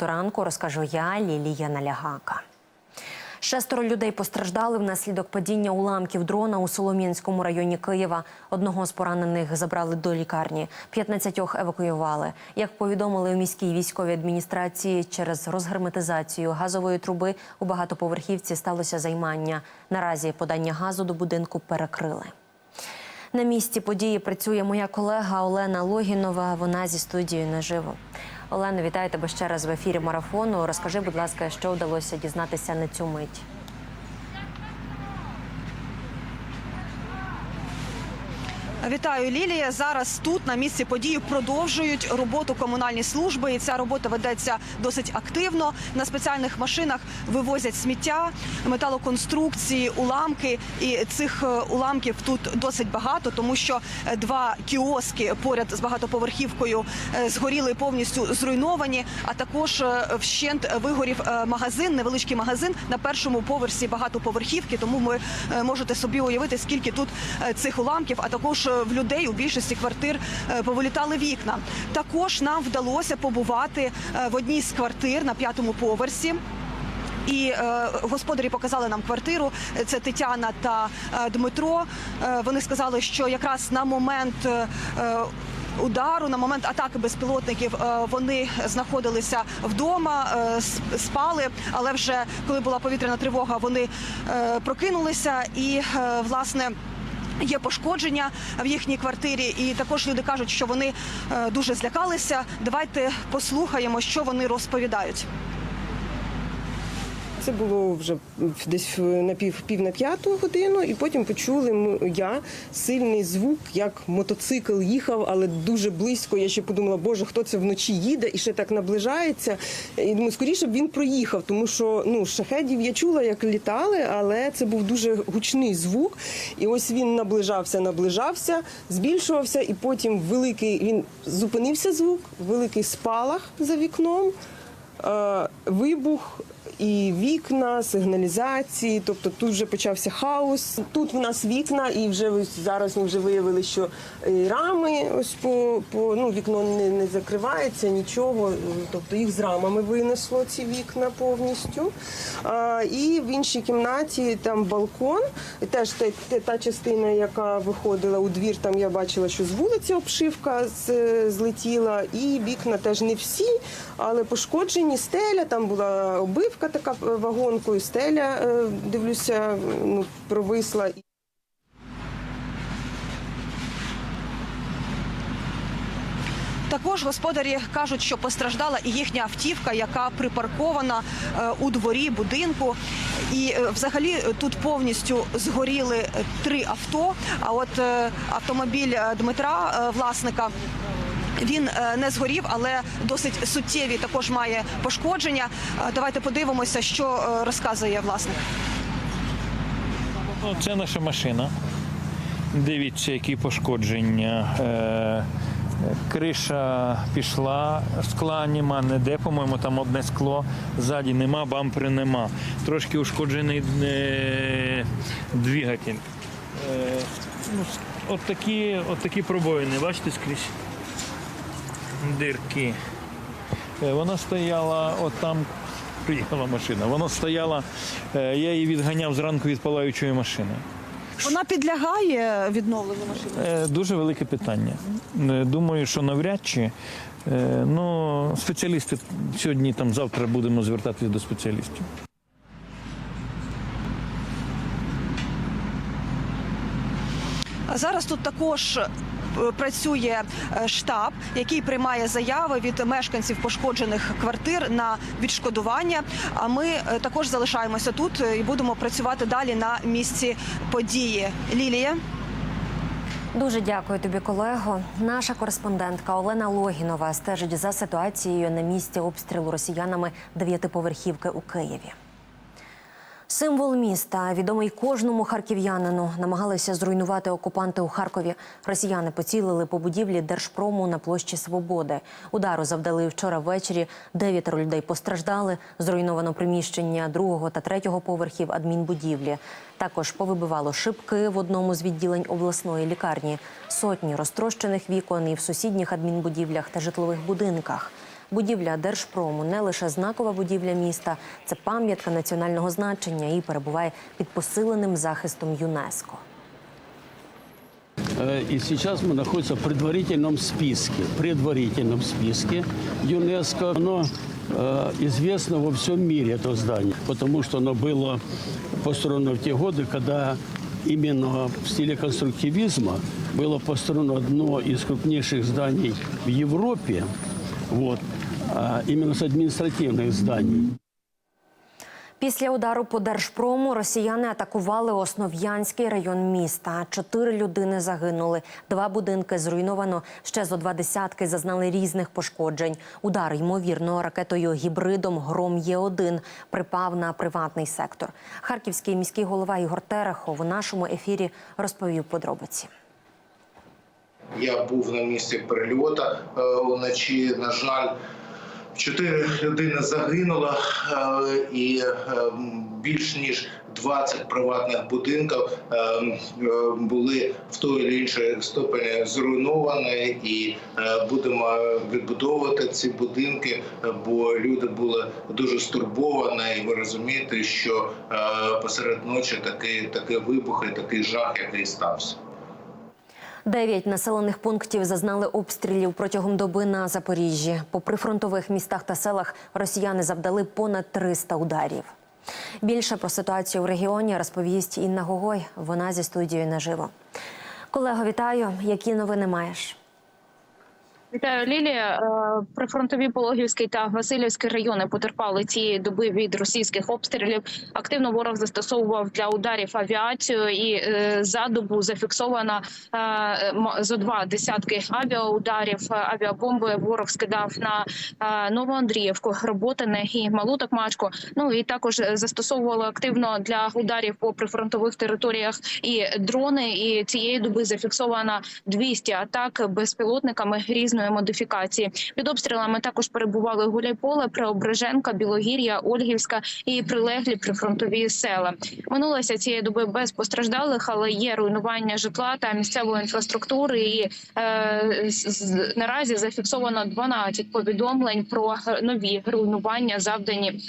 Ранку розкажу я, Лілія Налягака. Шестеро людей постраждали внаслідок падіння уламків дрона у Солом'янському районі Києва. Одного з поранених забрали до лікарні, 15 евакуювали. Як повідомили у міській військовій адміністрації, через розгерметизацію газової труби у багатоповерхівці сталося займання. Наразі подання газу до будинку перекрили. На місці події працює моя колега Олена Логінова. Вона зі студією наживо. Олено, вітаю тебе ще раз в ефірі марафону. Розкажи, будь ласка, що вдалося дізнатися на цю мить. Вітаю, Лілія. Зараз тут на місці події продовжують роботу комунальні служби, і ця робота ведеться досить активно. На спеціальних машинах вивозять сміття, металоконструкції, уламки. І цих е, уламків тут досить багато, тому що е, два кіоски поряд з багатоповерхівкою е, згоріли повністю зруйновані. А також вщент вигорів магазин, невеличкий магазин на першому поверсі багатоповерхівки. Тому е, можете собі уявити, скільки тут цих уламків, а також в людей у більшості квартир е, повилітали вікна. Також нам вдалося побувати е, в одній з квартир на п'ятому поверсі. І е, господарі показали нам квартиру. Це Тетяна та е, Дмитро. Е, вони сказали, що якраз на момент. е, Удару на момент атаки безпілотників е, вони знаходилися вдома, спали. Але вже коли була повітряна тривога, вони прокинулися і власне. Є пошкодження в їхній квартирі, і також люди кажуть, що вони е, дуже злякалися. Давайте послухаємо, що вони розповідають. Це було вже десь на пів, пів на п'яту годину, і потім почули я сильний звук, як мотоцикл їхав, але дуже близько. Я ще подумала, боже, хто це вночі їде і ще так наближається. І думаю, скоріше б він проїхав, тому що ну шахедів я чула, як літали, але це був дуже гучний звук. І ось він наближався, наближався, збільшувався, і потім великий він зупинився звук, великий спалах за вікном. Е, вибух і вікна, сигналізації. Тобто тут вже почався хаос. Тут в нас вікна, і вже зараз ми вже виявили, що рами ось по, по ну вікно не, не закривається, нічого. Тобто їх з рамами винесло ці вікна повністю. А, і в іншій кімнаті там балкон, теж те, те- та частина, яка виходила у двір, там я бачила, що з вулиці обшивка злетіла, і вікна теж не всі, але пошкоджені. Стеля там була обивка така е, вагонкою. Стеля е, дивлюся, ну провисла. Також господарі кажуть, що постраждала і їхня автівка, яка припаркована е, у дворі будинку. І взагалі тут повністю згоріли три авто. А от автомобіль Дмитра, власника. Він е, не згорів, але досить суттєві також має пошкодження. Е, Давайте подивимося, що е, розказує власник. Ну, це наша машина. Дивіться, які пошкодження. Криша пішла, скла нема, ніде, по-моєму, там одне скло, ззаді нема, бампери нема. Трошки ушкоджений двигатель. Ну, от, такі, от такі пробоїни, бачите скрізь? Дирки. Е, Вона стояла, от там приїхала машина. Вона стояла, е, я її відганяв зранку від палаючої машини. Вона підлягає відновленню машини. Е, Дуже велике питання. Думаю, що навряд чи. Ну, спеціалісти сьогодні, там завтра будемо звертатися до спеціалістів. А Зараз тут також працює е, штаб, який приймає заяви від мешканців пошкоджених квартир на відшкодування. А ми е, також залишаємося тут е, і будемо працювати далі на місці події. Лілія. Дуже дякую тобі, колего. Наша кореспондентка Олена Логінова стежить за ситуацією на місці обстрілу росіянами дев'ятиповерхівки у Києві. Символ міста, відомий кожному харків'янину, намагалися зруйнувати окупанти у Харкові. Росіяни поцілили по будівлі Держпрому на площі Свободи. Удару завдали вчора ввечері. Дев'ятеро людей постраждали. Зруйновано приміщення другого та третього поверхів адмінбудівлі. Також повибивало шибки в одному з відділень обласної лікарні. Сотні розтрощених вікон і в сусідніх адмінбудівлях та житлових будинках. Будівля Держпрому не лише знакова будівля міста, це пам'ятка національного значення і перебуває під посиленим захистом ЮНЕСКО. Э, И сейчас мы находимся в предварительном списке. Предварительном списке ЮНЕСКО. Оно э, известно во всем мире, это здание, потому что оно было построено в те годы, когда именно в стиле конструктивизма было построено одно из крупнейших зданий в Европе, вот, а именно с административных зданий. Після удару по Держпрому росіяни атакували Основ'янський район міста. Чотири людини загинули, два будинки зруйновано. Ще зо два десятки зазнали різних пошкоджень. Удар, ймовірно, ракетою гібридом Гром Є-1 припав на приватний сектор. Харківський міський голова Ігор Терехов у нашому ефірі розповів подробиці. Я був на місці прильоту е, уночі. На жаль, чотири людини загинуло, е, і е, більш ніж 20 приватних будинків е, були в той чи іншій ступені зруйновані, і будемо відбудовувати ці будинки, бо люди були дуже стурбовані. І ви розумієте, що посеред ночі такий такий вибух і такий жах, який стався. Дев'ять населених пунктів зазнали обстрілів протягом доби на Запоріжжі. По прифронтових містах та селах росіяни завдали понад 300 ударів. Більше про ситуацію в регіоні розповість Інна Гогой. Вона зі студією наживо. Колего, вітаю. Які новини маєш? Вітаю, Лілія. Е, Прифронтові Пологівський та Васильівський райони потерпали цієї доби від російських обстрілів. Активно ворог застосовував для ударів авіацію, і е, за добу зафіксовано е, зо два десятки авіаударів. Авіабомби ворог скидав на Новоандріївку, Роботине і Малу Такмачку. Ну і також застосовували активно для ударів по прифронтових територіях і дрони. І цієї доби зафіксовано 200 атак безпілотниками різної модифікації. Під обстрілами також перебували Гуляйполе, Преображенка, Білогір'я, Ольгівська і прилеглі прифронтові села. Минулося цієї доби без постраждалих, але є руйнування житла та місцевої інфраструктури. І е, з- наразі зафіксовано 12 повідомлень про нові руйнування, завдані.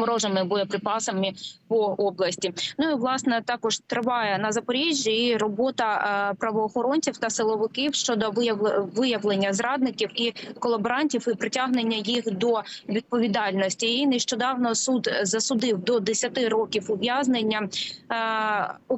Ворожими боєприпасами по області. Ну і власне також триває на Запоріжжі і робота е, правоохоронців та силовиків щодо виявле- виявлення зрадників і колаборантів і притягнення їх до відповідальності. І нещодавно суд засудив до 10 років ув'язнення е,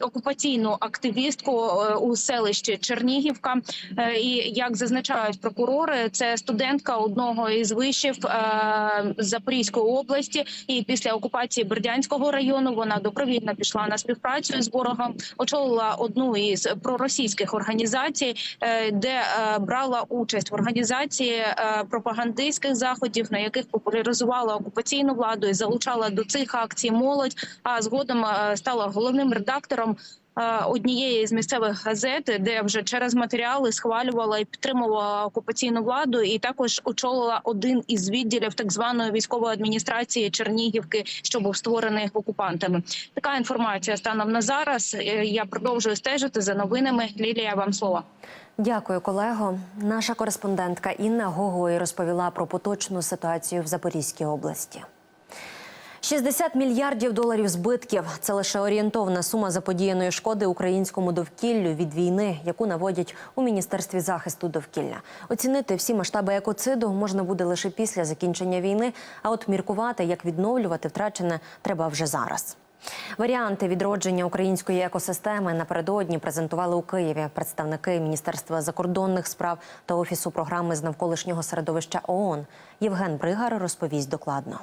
окупаційну активістку е, у селищі Чернігівка. Е, І як зазначають прокурори, це студентка одного із вишів е, Запорізької області. І після окупації Бердянського району вона добровільно пішла на співпрацю з ворогом, очолила одну із проросійських організацій, е, де е, брала участь в організації е, пропагандистських заходів, на яких популяризувала окупаційну владу і залучала до цих акцій молодь. А згодом е, стала головним редактором е, однієї з місцевих газет, де вже через матеріали схвалювала і підтримувала окупаційну владу, і також очолила один із відділів так званої військової адміністрації Чернігівки, що був створений окупантами. Така інформація станом на зараз. Е, Я продовжую стежити за новинами. Лілія, вам слово. Дякую, колего. Наша кореспондентка Інна Гогой розповіла про поточну ситуацію в Запорізькій області. 60 мільярдів доларів збитків це лише орієнтовна сума заподіяної шкоди українському довкіллю від війни, яку наводять у міністерстві захисту довкілля. Оцінити всі масштаби екоциду можна буде лише після закінчення війни. А от міркувати, як відновлювати втрачене, треба вже зараз. Варіанти відродження української екосистеми напередодні презентували у Києві представники Міністерства закордонних справ та офісу програми з навколишнього середовища ООН. Євген Бригар розповість докладно.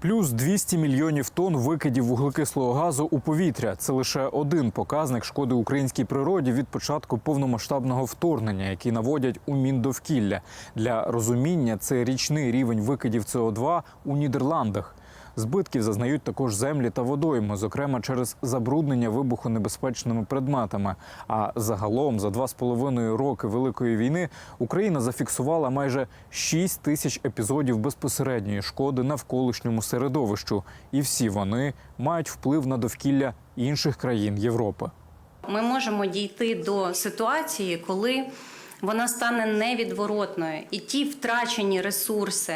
Плюс 200 мільйонів тонн викидів вуглекислого газу у повітря. Це лише один показник шкоди українській природі від початку повномасштабного вторгнення, який наводять у Міндовкілля. Для розуміння це річний рівень викидів СО2 у Нідерландах. Збитків зазнають також землі та водойми, зокрема через забруднення вибухонебезпечними предметами. А загалом за два з половиною роки великої війни Україна зафіксувала майже 6 тисяч епізодів безпосередньої шкоди навколишньому середовищу, і всі вони мають вплив на довкілля інших країн Європи. ми можемо дійти до ситуації, коли вона стане невідворотною. І ті втрачені ресурси,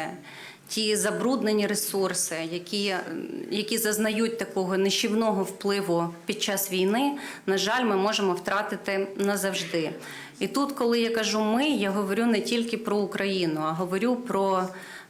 ті забруднені ресурси, які, які зазнають такого нищівного впливу під час війни, на жаль, ми можемо втратити назавжди. І тут, коли я кажу ми, я говорю не тільки про Україну, а говорю про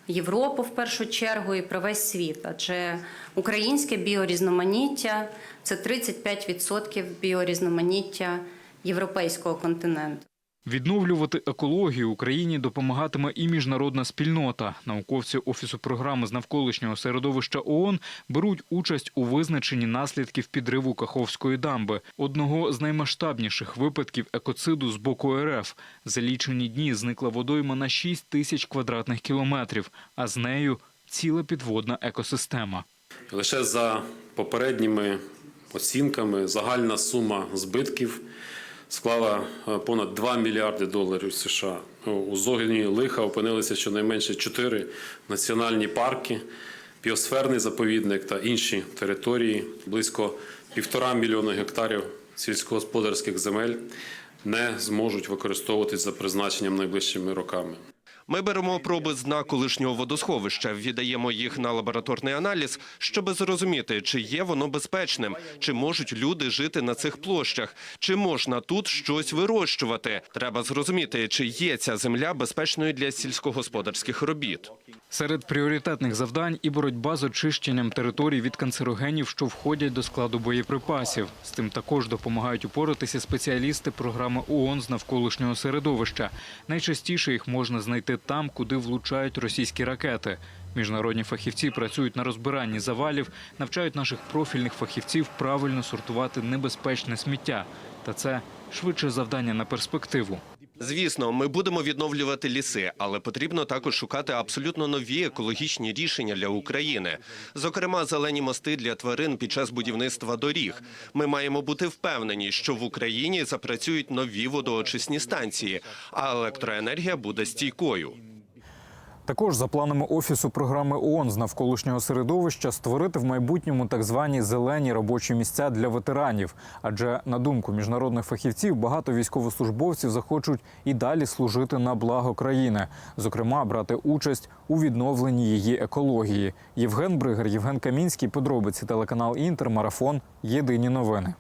Європу в першу чергу і про весь світ. Адже українське біорізноманіття це 35% біорізноманіття європейського континенту. Відновлювати екологію Україні допомагатиме і міжнародна спільнота. Науковці офісу програми з навколишнього середовища ООН беруть участь у визначенні наслідків підриву Каховської дамби, одного з наймасштабніших випадків екоциду з боку РФ. За лічені дні зникла водойма на 6 тисяч квадратних кілометрів, а з нею ціла підводна екосистема. Лише за попередніми оцінками загальна сума збитків склала е, понад 2 мільярди доларів США. У зоні лиха опинилися щонайменше 4 національні парки, біосферний заповідник та інші території. Близько півтора мільйона гектарів сільськогосподарських земель не зможуть використовуватись за призначенням найближчими роками. Ми беремо проби з дна колишнього водосховища, віддаємо їх на лабораторний аналіз, щоб зрозуміти, чи є воно безпечним, чи можуть люди жити на цих площах, чи можна тут щось вирощувати. Треба зрозуміти, чи є ця земля безпечною для сільськогосподарських робіт. Серед пріоритетних завдань і боротьба з очищенням територій від канцерогенів, що входять до складу боєприпасів. З тим також допомагають упоратися спеціалісти програми ООН з навколишнього середовища. Найчастіше їх можна знайти там, куди влучають російські ракети. Міжнародні фахівці працюють на розбиранні завалів, навчають наших профільних фахівців правильно сортувати небезпечне сміття. Та це швидше завдання на перспективу. Звісно, ми будемо відновлювати ліси, але потрібно також шукати абсолютно нові екологічні рішення для України. Зокрема, зелені мости для тварин під час будівництва доріг. Ми маємо бути впевнені, що в Україні запрацюють нові водоочисні станції, а електроенергія буде стійкою. Також за планами офісу програми ООН з навколишнього середовища створити в майбутньому так звані зелені робочі місця для ветеранів. Адже на думку міжнародних фахівців, багато військовослужбовців захочуть і далі служити на благо країни, зокрема брати участь у відновленні її екології. Євген Бригар, Євген Камінський, подробиці телеканал Інтер, марафон. Єдині новини.